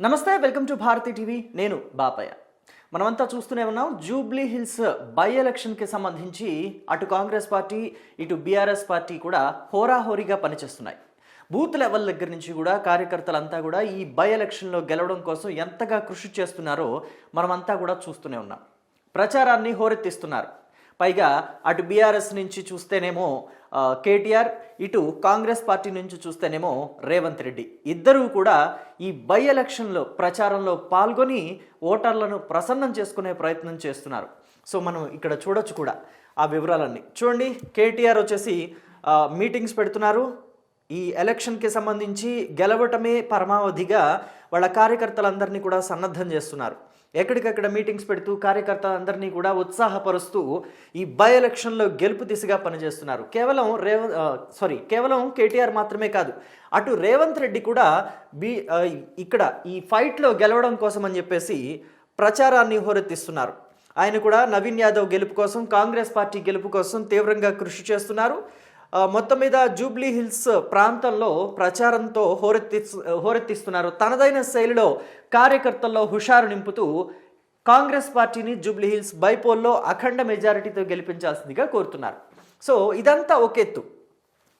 నమస్తే welcome to Bharati TV. నేను బాపయ్య. మనమంతా చూస్తూనే ఉన్నాం జూబ్లీ హిల్స్ బై ఎలక్షన్కి సంబంధించి అటు కాంగ్రెస్ పార్టీ ఇటు బీఆర్ఎస్ పార్టీ కూడా హోరాహోరీగా పనిచేస్తున్నాయి. బూత్ లెవెల్ దగ్గర నుంచి కూడా కార్యకర్తలంతా కూడా ఈ బై ఎలక్షన్లో గెలవడం కోసం ఎంతగా కృషి చేస్తున్నారో మనమంతా కూడా చూస్తూనే ఉన్నాం. ప్రచారాన్ని హోరెత్తిస్తున్నారు. పైగా అటు బీఆర్ఎస్ నుంచి చూస్తేనేమో కేటీఆర్ ఇటు కాంగ్రెస్ పార్టీ నుంచి చూస్తేనేమో రేవంత్ రెడ్డి. ఇద్దరూ కూడా ఈ బై ఎలక్షన్లో ప్రచారంలో పాల్గొని ఓటర్లను ప్రసన్నం చేసుకునే ప్రయత్నం చేస్తున్నారు. సో మనం ఇక్కడ చూడొచ్చు కూడా ఆ వివరాలన్నీ. చూడండి కేటీఆర్ వచ్చేసి మీటింగ్స్ పెడుతున్నారు. ఈ ఎలక్షన్కి సంబంధించి గెలవటమే పరమావధిగా వాళ్ళ కార్యకర్తలందరినీ కూడా సన్నద్ధం చేస్తున్నారు. ఎక్కడికక్కడ మీటింగ్స్ పెడుతూ కార్యకర్తలందరినీ కూడా ఉత్సాహపరుస్తూ ఈ బై ఎలక్షన్లో గెలుపు దిశగా పనిచేస్తున్నారు. కేవలం రేవ సారీ కేవలం కేటీఆర్ మాత్రమే కాదు అటు రేవంత్ రెడ్డి కూడా బీ ఇక్కడ ఈ ఫైట్లో గెలవడం కోసం అని చెప్పేసి ప్రచారాన్ని హోరెత్తిస్తున్నారు. ఆయన కూడా నవీన్ యాదవ్ గెలుపు కోసం కాంగ్రెస్ పార్టీ గెలుపు కోసం తీవ్రంగా కృషి చేస్తున్నారు. మొత్తం మీద జూబ్లీ హిల్స్ ప్రాంతంలో ప్రచారంతో హోరెత్తి హోరెత్తిస్తున్నారు. తనదైన శైలిలో కార్యకర్తల్లో హుషారు నింపుతూ కాంగ్రెస్ పార్టీని జూబ్లీ హిల్స్ బైపోల్లో అఖండ మెజారిటీతో గెలిపించాల్సిందిగా కోరుతున్నారు. సో ఇదంతా ఒక ఎత్తు.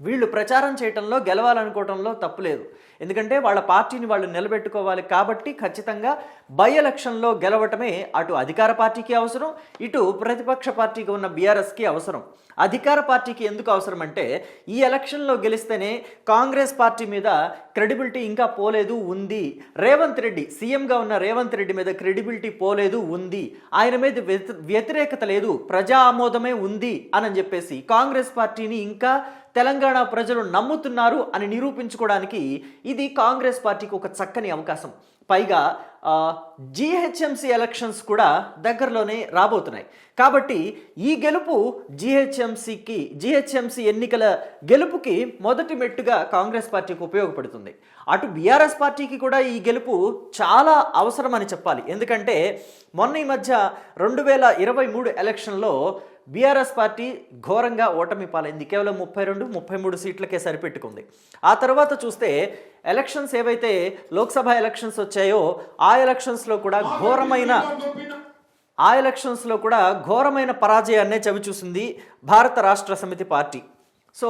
వీళ్ళు ప్రచారం చేయటంలో గెలవాలనుకోవటంలో తప్పులేదు ఎందుకంటే వాళ్ళ పార్టీని వాళ్ళు నిలబెట్టుకోవాలి కాబట్టి ఖచ్చితంగా బై ఎలక్షన్లో గెలవటమే అటు అధికార పార్టీకి అవసరం ఇటు ప్రతిపక్ష పార్టీకి ఉన్న బీఆర్ఎస్కి అవసరం. అధికార పార్టీకి ఎందుకు అవసరం అంటే ఈ ఎలక్షన్లో గెలిస్తేనే కాంగ్రెస్ పార్టీ మీద క్రెడిబిలిటీ ఇంకా పోలేదు ఉంది. రేవంత్ రెడ్డి సీఎంగా ఉన్న రేవంత్ రెడ్డి మీద క్రెడిబిలిటీ పోలేదు ఉంది. ఆయన మీద వ్యతి- వ్యతిరేకత లేదు ప్రజా ఆమోదమే ఉంది అని చెప్పేసి కాంగ్రెస్ పార్టీని ఇంకా తెలంగాణ ప్రజలు నమ్ముతున్నారు అని నిరూపించుకోవడానికి ఇది కాంగ్రెస్ పార్టీకి ఒక చక్కని అవకాశం. పైగా జిహెచ్ఎంసీ ఎలక్షన్స్ కూడా దగ్గరలోనే రాబోతున్నాయి. కాబట్టి ఈ గెలుపు జిహెచ్ఎంసీకి జిహెచ్ఎంసీ ఎన్నికల గెలుపుకి మొదటి మెట్టుగా కాంగ్రెస్ పార్టీకి ఉపయోగపడుతుంది. అటు బీఆర్ఎస్ పార్టీకి కూడా ఈ గెలుపు చాలా అవసరమని చెప్పాలి. ఎందుకంటే మొన్న ఈ మధ్య రెండు వేల ఇరవై మూడు ఎలక్షన్లో బీఆర్ఎస్ పార్టీ ఘోరంగా ఓటమి పాలైంది. కేవలం ముప్పై రెండు ముప్పై మూడు సీట్లకే సరిపెట్టుకుంది. ఆ తర్వాత చూస్తే ఎలక్షన్స్ ఏవైతే లోక్సభ ఎలక్షన్స్ వచ్చాయో ఆ ఎలక్షన్స్లో కూడా ఘోరమైన ఆ ఎలక్షన్స్లో కూడా ఘోరమైన పరాజయాన్నే చవిచూసింది భారత రాష్ట్ర సమితి పార్టీ. సో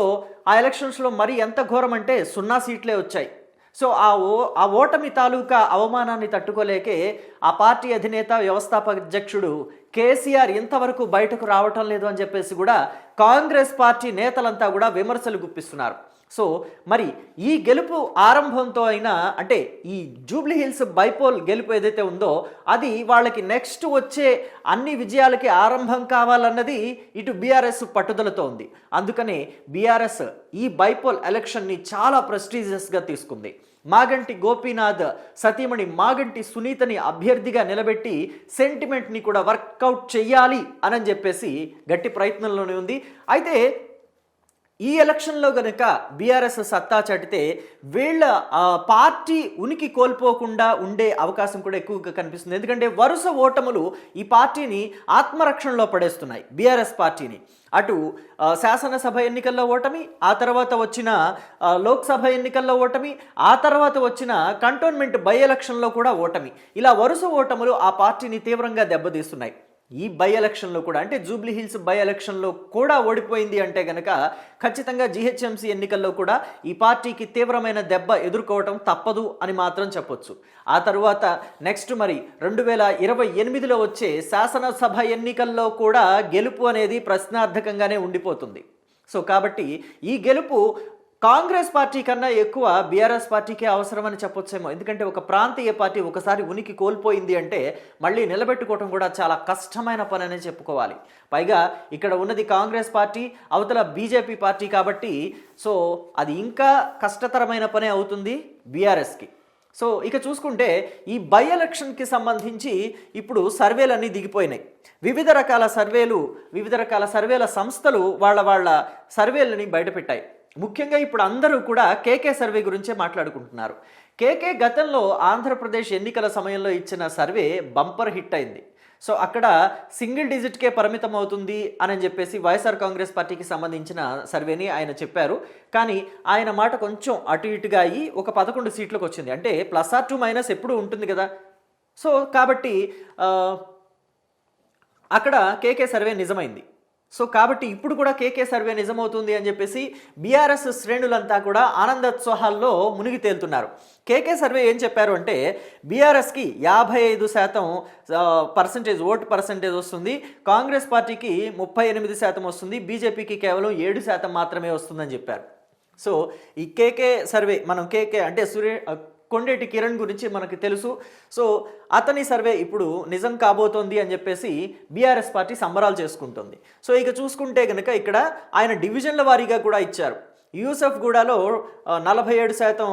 ఆ ఎలక్షన్స్లో మరి ఎంత ఘోరం అంటే సున్నా సీట్లే వచ్చాయి. సో ఆ ఓ ఆ ఓటమి తాలూకా అవమానాన్ని తట్టుకోలేకే ఆ పార్టీ అధినేత వ్యవస్థాపక అధ్యక్షుడు కేసీఆర్ ఇంతవరకు బయటకు రావటం లేదు అని చెప్పేసి కూడా కాంగ్రెస్ పార్టీ నేతలంతా కూడా విమర్శలు గుప్పిస్తున్నారు. సో మరి ఈ గెలుపు ఆరంభంతో అయినా అంటే ఈ జూబ్లీ హిల్స్ బైపోల్ గెలుపు ఏదైతే ఉందో అది వాళ్ళకి నెక్స్ట్ వచ్చే అన్ని విజయాలకి ఆరంభం కావాలన్నది ఇటు బీఆర్ఎస్ పట్టుదలతో ఉంది. అందుకనే బీఆర్ఎస్ ఈ బైపోల్ ఎలక్షన్ని చాలా ప్రెస్టీజియస్గా తీసుకుంది. మాగంటి గోపీనాథ్ సతీమణి మాగంటి సునీతని అభ్యర్థిగా నిలబెట్టి సెంటిమెంట్ని కూడా వర్కౌట్ చెయ్యాలి అని చెప్పేసి గట్టి ప్రయత్నంలోనే ఉంది. అయితే ఈ ఎలక్షన్లో కనుక బీఆర్ఎస్ సత్తా చాటితే వీళ్ళ పార్టీ ఉనికి కోల్పోకుండా ఉండే అవకాశం కూడా ఎక్కువగా కనిపిస్తుంది. ఎందుకంటే వరుస ఓటములు ఈ పార్టీని ఆత్మరక్షణలో పడేస్తున్నాయి బీఆర్ఎస్ పార్టీని. అటు శాసనసభ ఎన్నికల్లో ఓటమి ఆ తర్వాత వచ్చిన లోక్సభ ఎన్నికల్లో ఓటమి ఆ తర్వాత వచ్చిన కంటోన్మెంట్ బై ఎలక్షన్లో కూడా ఓటమి. ఇలా వరుస ఓటములు ఆ పార్టీని తీవ్రంగా దెబ్బతీస్తున్నాయి. ఈ బై ఎలక్షన్లో కూడా అంటే జూబ్లీ హిల్స్ బై ఎలక్షన్లో కూడా ఓడిపోయింది అంటే గనక ఖచ్చితంగా జీహెచ్ఎంసీ ఎన్నికల్లో కూడా ఈ పార్టీకి తీవ్రమైన దెబ్బ ఎదుర్కోవటం తప్పదు అని మాత్రం చెప్పొచ్చు. ఆ తర్వాత నెక్స్ట్ మరి రెండు వేల ఇరవై ఎనిమిదిలో వచ్చే శాసనసభ ఎన్నికల్లో కూడా గెలుపు అనేది ప్రశ్నార్థకంగానే ఉండిపోతుంది. సో కాబట్టి ఈ గెలుపు కాంగ్రెస్ పార్టీ కన్నా ఎక్కువ బీఆర్ఎస్ పార్టీకే అవసరమని చెప్పొచ్చేమో. ఎందుకంటే ఒక ప్రాంతీయ పార్టీ ఒకసారి ఉనికి కోల్పోయింది అంటే మళ్ళీ నిలబెట్టుకోవడం కూడా చాలా కష్టమైన పని అనే చెప్పుకోవాలి. పైగా ఇక్కడ ఉన్నది కాంగ్రెస్ పార్టీ అవతల బీజేపీ పార్టీ కాబట్టి సో అది ఇంకా కష్టతరమైన పనే అవుతుంది బీఆర్ఎస్కి. సో ఇక చూసుకుంటే ఈ బై ఎలక్షన్కి సంబంధించి ఇప్పుడు సర్వేలన్నీ దిగిపోయినాయి. వివిధ రకాల సర్వేలు వివిధ రకాల సర్వేల సంస్థలు వాళ్ళ వాళ్ళ సర్వేలని బయటపెట్టాయి. ముఖ్యంగా ఇప్పుడు అందరూ కూడా కేకే సర్వే గురించే మాట్లాడుకుంటున్నారు. కేకే గతంలో ఆంధ్రప్రదేశ్ ఎన్నికల సమయంలో ఇచ్చిన సర్వే బంపర్ హిట్ అయింది. సో అక్కడ సింగిల్ డిజిట్కే పరిమితం అవుతుంది అని చెప్పేసి వైఎస్ఆర్ కాంగ్రెస్ పార్టీకి సంబంధించిన సర్వేని ఆయన చెప్పారు. కానీ ఆయన మాట కొంచెం అటు ఇటుగా అయ్యి ఒక పదకొండు సీట్లకు వచ్చింది. అంటే ప్లస్ ఆర్ టూ మైనస్ ఎప్పుడు ఉంటుంది కదా. సో కాబట్టి అక్కడ కేకే సర్వే నిజమైంది. సో కాబట్టి ఇప్పుడు కూడా కేకే సర్వే నిజమవుతుంది అని చెప్పేసి బీఆర్ఎస్ శ్రేణులంతా కూడా ఆనందోత్సాహాల్లో మునిగి తేలుతున్నారు. కేకే సర్వే ఏం చెప్పారు అంటే బీఆర్ఎస్కి యాభై ఐదు శాతం పర్సంటేజ్ ఓటు పర్సంటేజ్ వస్తుంది కాంగ్రెస్ పార్టీకి ముప్పై ఎనిమిది శాతం వస్తుంది బీజేపీకి కేవలం ఏడు శాతం మాత్రమే వస్తుందని చెప్పారు. సో ఈ కేకే సర్వే మనం కేకే అంటే సురే కొండేటి కిరణ్ గురించి మనకు తెలుసు. సో అతని సర్వే ఇప్పుడు నిజం కాబోతోంది అని చెప్పేసి బీఆర్ఎస్ పార్టీ సంబరాలు చేసుకుంటుంది. సో ఇక చూసుకుంటే కనుక ఇక్కడ ఆయన డివిజన్ల వారీగా కూడా ఇచ్చారు. యూసఫ్ గూడాలో నలభై ఏడు శాతం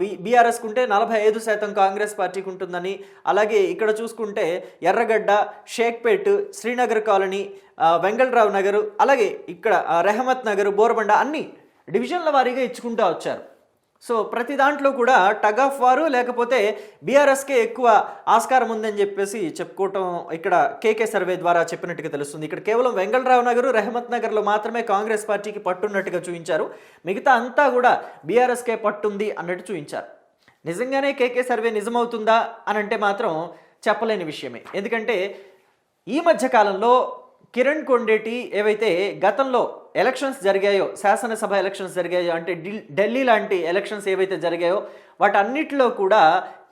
బి బీఆర్ఎస్కి ఉంటే నలభై ఐదు శాతం కాంగ్రెస్ పార్టీకి ఉంటుందని. అలాగే ఇక్కడ చూసుకుంటే ఎర్రగడ్డ షేక్పేట్ శ్రీనగర్ కాలనీ వెంగళరావు నగరు అలాగే ఇక్కడ రెహమత్ నగర్ బోరబండ అన్ని డివిజన్ల వారీగా ఇచ్చుకుంటూ వచ్చారు. సో ప్రతి దాంట్లో కూడా టగ్ ఆఫ్ వారు లేకపోతే బీఆర్ఎస్కే ఎక్కువ ఆస్కారం ఉందని చెప్పేసి చెప్పుకోవటం ఇక్కడ కేకే సర్వే ద్వారా చెప్పినట్టుగా తెలుస్తుంది. ఇక్కడ కేవలం వెంగళరావు నగర్ రెహమత్ నగర్లో మాత్రమే కాంగ్రెస్ పార్టీకి పట్టున్నట్టుగా చూపించారు మిగతా అంతా కూడా బీఆర్ఎస్కే పట్టుంది అన్నట్టు చూపించారు నిజంగానే కేకే సర్వే నిజమవుతుందా అని అంటే మాత్రం చెప్పలేని విషయమే. ఎందుకంటే ఈ మధ్య కాలంలో కిరణ్ కొండేటి ఏవైతే గతంలో ఎలక్షన్స్ జరిగాయో శాసనసభ ఎలక్షన్స్ జరిగాయో అంటే ఢిల్- ఢిల్లీ లాంటి ఎలక్షన్స్ ఏవైతే జరిగాయో వాటన్నిటిలో కూడా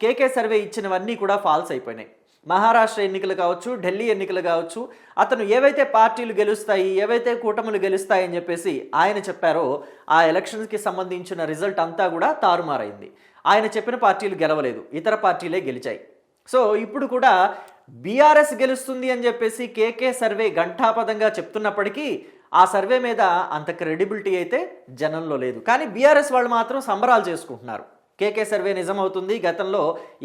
కేకే సర్వే ఇచ్చినవన్నీ కూడా ఫాల్స్ అయిపోయినాయి. మహారాష్ట్ర ఎన్నికలు కావచ్చు ఢిల్లీ ఎన్నికలు కావచ్చు అతను ఏవైతే పార్టీలు గెలుస్తాయి ఏవైతే కూటములు గెలుస్తాయి అని చెప్పేసి ఆయన చెప్పారో ఆ ఎలక్షన్స్కి సంబంధించిన రిజల్ట్ అంతా కూడా తారుమారైంది. ఆయన చెప్పిన పార్టీలు గెలవలేదు ఇతర పార్టీలే గెలిచాయి. సో ఇప్పుడు కూడా బీఆర్ఎస్ గెలుస్తుంది అని చెప్పేసి కేకే సర్వే ఘంటాపదంగా చెప్తున్నప్పటికీ ఆ సర్వే మీద అంత క్రెడిబిలిటీ అయితే జనంలో లేదు. కానీ బీఆర్ఎస్ వాళ్ళు మాత్రం సంబరాలు చేసుకుంటున్నారు. కేకే సర్వే నిజమవుతుంది. గతంలో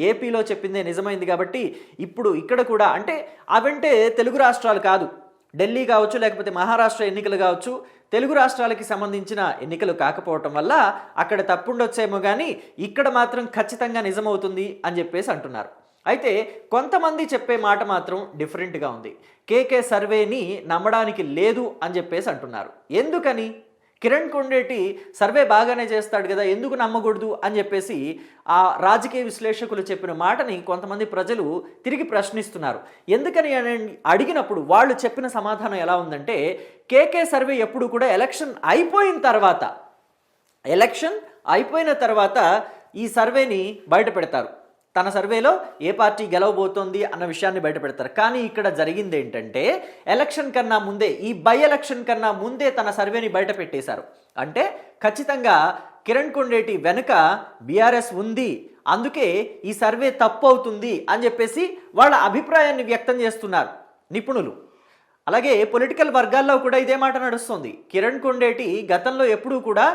ఏపీలో చెప్పిందే నిజమైంది కాబట్టి ఇప్పుడు ఇక్కడ కూడా అంటే అవంటే తెలుగు రాష్ట్రాలు కాదు. ఢిల్లీ కావచ్చు లేకపోతే మహారాష్ట్ర ఎన్నికలు కావచ్చు తెలుగు రాష్ట్రాలకి సంబంధించిన ఎన్నికలు కాకపోవటం వల్ల అక్కడ తప్పుండొచ్చేమో కానీ ఇక్కడ మాత్రం ఖచ్చితంగా నిజమవుతుంది అని చెప్పేసి అంటున్నారు. అయితే కొంతమంది చెప్పే మాట మాత్రం డిఫరెంట్గా ఉంది. కేకే సర్వేని నమ్మడానికి లేదు అని చెప్పేసి అంటున్నారు. ఎందుకని? కిరణ్ కొండేటి సర్వే బాగానే చేస్తాడు కదా ఎందుకు నమ్మకూడదు అని చెప్పేసి ఆ రాజకీయ విశ్లేషకులు చెప్పిన మాటని కొంతమంది ప్రజలు తిరిగి ప్రశ్నిస్తున్నారు. ఎందుకని అని అడిగినప్పుడు వాళ్ళు చెప్పిన సమాధానం ఎలా ఉందంటే కేకే సర్వే ఎప్పుడు కూడా ఎలక్షన్ అయిపోయిన తర్వాత ఎలక్షన్ అయిపోయిన తర్వాత ఈ సర్వేని బయట పెడతారు. తన సర్వేలో ఏ పార్టీ గెలవబోతోంది అన్న విషయాన్ని బయటపెడతారు. కానీ ఇక్కడ జరిగింది ఏంటంటే ఎలక్షన్ కన్నా ముందే ఈ బై ఎలక్షన్ కన్నా ముందే తన సర్వేని బయట పెట్టేశారు అంటే ఖచ్చితంగా కిరణ్ కొండేటి వెనుక బీఆర్ఎస్ ఉంది అందుకే ఈ సర్వే తప్పు అవుతుంది అని చెప్పేసి వాళ్ళ అభిప్రాయాన్ని వ్యక్తం చేస్తున్నారు నిపుణులు. అలాగే పొలిటికల్ వర్గాల్లో కూడా ఇదే మాట నడుస్తుంది. కిరణ్ కొండేటి గతంలో ఎప్పుడూ కూడా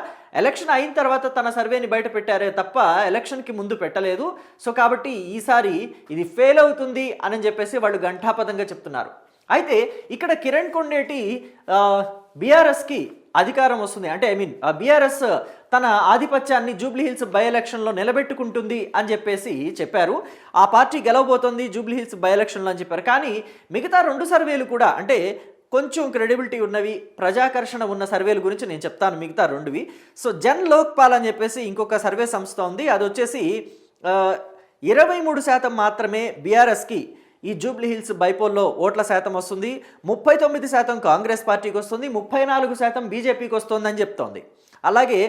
ఎలక్షన్ అయిన తర్వాత తన సర్వేని బయట పెట్టారే తప్ప ఎలక్షన్కి ముందు పెట్టలేదు. సో కాబట్టి ఈసారి ఇది ఫెయిల్ అవుతుంది అని చెప్పేసి వాళ్ళు ఘంటాపదంగా చెప్తున్నారు. అయితే ఇక్కడ కిరణ్ కొండేటి బీఆర్ఎస్కి అధికారం వస్తుంది. అంటే ఐ మీన్ బీఆర్ఎస్ తన ఆధిపత్యాన్ని జూబ్లీహిల్స్ బై ఎలక్షన్లో నిలబెట్టుకుంటుంది అని చెప్పేసి చెప్పారు. ఆ పార్టీ గెలవబోతోంది జూబ్లీహిల్స్ బై ఎలక్షన్లో అని చెప్పారు. కానీ మిగతా రెండు సర్వేలు కూడా అంటే కొంచెం క్రెడిబిలిటీ ఉన్నవి ప్రజాకర్షణ ఉన్న సర్వేల గురించి నేను చెప్తాను మిగతా రెండువి. సో జన్ లోక్పాల్ అని చెప్పేసి ఇంకొక సర్వే సంస్థ ఉంది. అది వచ్చేసి ఇరవై మూడు శాతం మాత్రమే బీఆర్ఎస్కి ఈ జూబ్లీ హిల్స్ బైపోల్లో ఓట్ల శాతం వస్తుంది. ముప్పై తొమ్మిది శాతం కాంగ్రెస్ పార్టీకి వస్తుంది. ముప్పై నాలుగు శాతం బీజేపీకి వస్తుందని చెప్తోంది. అలాగే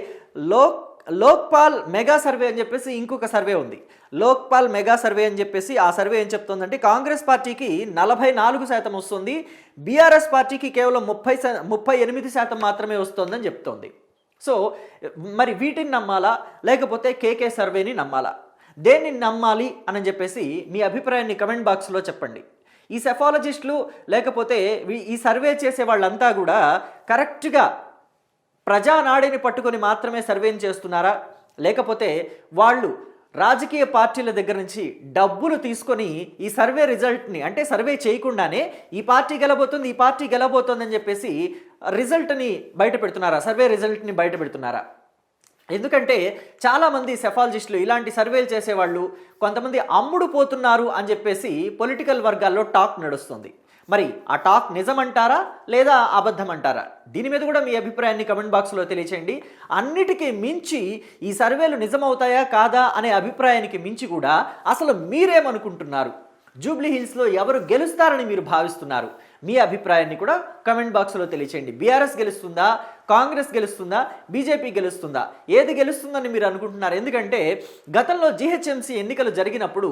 లోక్ లోక్పాల్ మెగా సర్వే అని చెప్పేసి ఇంకొక సర్వే ఉంది. లోక్పాల్ మెగా సర్వే అని చెప్పేసి ఆ సర్వే ఏం చెప్తోందంటే కాంగ్రెస్ పార్టీకి నలభై నాలుగు శాతం వస్తుంది బీఆర్ఎస్ పార్టీకి కేవలం ముప్పై ముప్పై ఎనిమిది శాతం మాత్రమే వస్తుందని చెప్తోంది. సో మరి వీటిని నమ్మాలా? లేకపోతే కేకే సర్వేని నమ్మాలా? దేన్ని నమ్మాలి అని చెప్పేసి మీ అభిప్రాయాన్ని కమెంట్ బాక్స్లో చెప్పండి. ఈ సెఫాలజిస్టులు లేకపోతే ఈ సర్వే చేసే వాళ్ళంతా కూడా కరెక్ట్గా ప్రజానాడిని పట్టుకొని మాత్రమే సర్వేని చేస్తున్నారా? లేకపోతే వాళ్ళు రాజకీయ పార్టీల దగ్గర నుంచి డబ్బులు తీసుకొని ఈ సర్వే రిజల్ట్ని అంటే సర్వే చేయకుండానే ఈ పార్టీ గెలబోతుంది ఈ పార్టీ గెలబోతుంది అని చెప్పేసి రిజల్ట్ని బయట పెడుతున్నారా? సర్వే రిజల్ట్ని బయట పెడుతున్నారా? ఎందుకంటే చాలామంది సెఫాలజిస్టులు ఇలాంటి సర్వేలు చేసేవాళ్ళు కొంతమంది అమ్ముడు పోతున్నారు అని చెప్పేసి పొలిటికల్ వర్గాల్లో టాక్ నడుస్తుంది. మరి ఆ టాక్ నిజమంటారా లేదా అబద్ధం అంటారా దీని మీద కూడా మీ అభిప్రాయాన్ని కమెంట్ బాక్స్లో తెలియచేయండి. అన్నిటికీ మించి ఈ సర్వేలు నిజమవుతాయా కాదా అనే అభిప్రాయానికి మించి కూడా అసలు మీరేమనుకుంటున్నారు? జూబ్లీ హిల్స్లో ఎవరు గెలుస్తారని మీరు భావిస్తున్నారు? మీ అభిప్రాయాన్ని కూడా కమెంట్ బాక్స్లో తెలియచేయండి. బీఆర్ఎస్ గెలుస్తుందా? కాంగ్రెస్ గెలుస్తుందా? బీజేపీ గెలుస్తుందా? ఏది గెలుస్తుందని మీరు అనుకుంటున్నారు? ఎందుకంటే గతంలో జీహెచ్ఎంసీ ఎన్నికలు జరిగినప్పుడు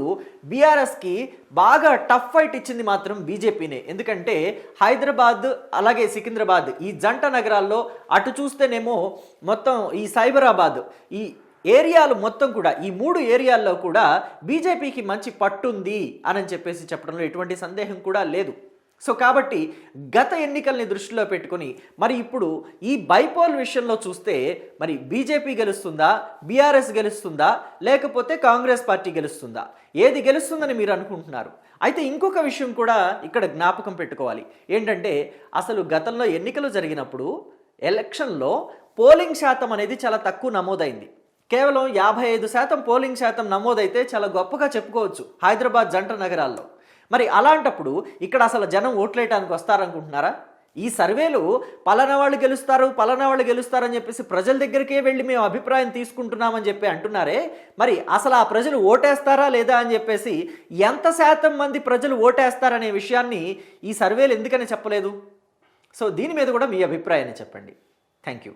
బీఆర్ఎస్కి బాగా టఫ్ ఫైట్ ఇచ్చింది మాత్రం బీజేపీనే. ఎందుకంటే హైదరాబాద్ అలాగే సికింద్రాబాద్ ఈ జంట నగరాల్లో అటు చూస్తేనేమో మొత్తం ఈ సైబరాబాద్ ఈ ఏరియాలు మొత్తం కూడా ఈ మూడు ఏరియాల్లో కూడా బీజేపీకి మంచి పట్టుంది అని చెప్పేసి చెప్పడంలో ఎటువంటి సందేహం కూడా లేదు. సో కాబట్టి గత ఎన్నికల్ని దృష్టిలో పెట్టుకొని మరి ఇప్పుడు ఈ బైపోల్ విషయంలో చూస్తే మరి బీజేపీ గెలుస్తుందా బీఆర్ఎస్ గెలుస్తుందా లేకపోతే కాంగ్రెస్ పార్టీ గెలుస్తుందా? ఏది గెలుస్తుందని మీరు అనుకుంటున్నారు? అయితే ఇంకొక విషయం కూడా ఇక్కడ జ్ఞాపకం పెట్టుకోవాలి. ఏంటంటే అసలు గతంలో ఎన్నికలు జరిగినప్పుడు ఎలక్షన్లో పోలింగ్ శాతం అనేది చాలా తక్కువ నమోదైంది. కేవలం యాభై ఐదు శాతం పోలింగ్ శాతం నమోదైతే చాలా గొప్పగా చెప్పుకోవచ్చు హైదరాబాద్ జంట నగరాల్లో. మరి అలాంటప్పుడు ఇక్కడ అసలు జనం ఓట్లేయడానికి వస్తారనుకుంటున్నారా? ఈ సర్వేలు పలానా వాళ్ళు గెలుస్తారు పలానా వాళ్ళు గెలుస్తారని చెప్పేసి ప్రజల దగ్గరికే వెళ్ళి మేము అభిప్రాయం తీసుకుంటున్నామని చెప్పి అంటున్నారే. మరి అసలు ఆ ప్రజలు ఓటేస్తారా లేదా అని చెప్పేసి ఎంత శాతం మంది ప్రజలు ఓటేస్తారనే విషయాన్ని ఈ సర్వేలు ఎందుకని చెప్పలేదు? సో దీని మీద కూడా మీ అభిప్రాయాన్ని చెప్పండి. Thank you